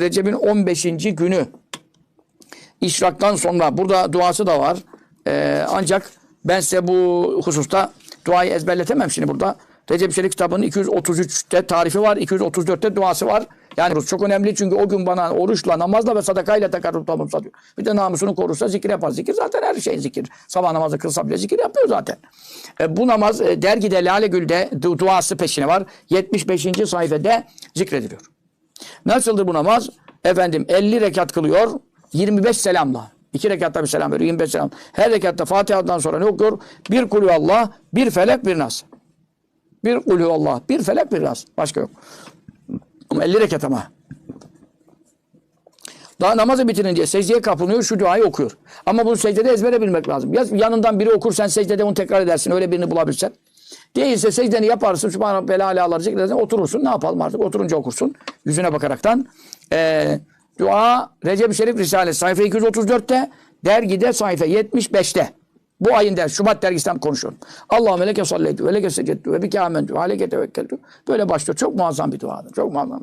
Recep'in 15. günü İşraktan sonra burada duası da var. Ee, ancak ben size bu hususta duayı ezberletemem şimdi burada. Recep Şerif kitabının 233'te tarifi var, 234'te duası var. Yani çok önemli çünkü o gün bana oruçla, namazla ve sadakayla tekarrub bulunsa diyor. Bir de namusunu korursa zikir yapar. Zikir zaten her şey zikir. Sabah namazı kılsa bile zikir yapıyor zaten. E, bu namaz e, dergide Lale Gül'de du- duası peşine var. 75. sayfada zikrediliyor. Nasıldır bu namaz? Efendim 50 rekat kılıyor. 25 selamla. İki rekatta bir selam veriyor. 25 selam. Her rekatta Fatiha'dan sonra ne okuyor? Bir kulü Allah, bir felek, bir nas. Bir kulü Allah, bir felek, bir nas. Başka yok. Ama 50 rekat ama. Daha namazı bitirince secdeye kapınıyor, şu duayı okuyor. Ama bunu secdede ezbere bilmek lazım. Ya yanından biri okur, sen secdede onu tekrar edersin. Öyle birini bulabilsen. Değilse secdeni yaparsın. Sübhane Rabbel zikredersin. Oturursun. Ne yapalım artık? Oturunca okursun. Yüzüne bakaraktan. Ee, dua Recep Şerif Risalesi sayfa 234'te dergide sayfa 75'te. Bu ayın der, Şubat dergisinden konuşuyorum. Allahümme leke sallaytu ve leke secettu ve bike amentu ve leke tevekkeltu. Böyle başlıyor. Çok muazzam bir duadır. Çok muazzam.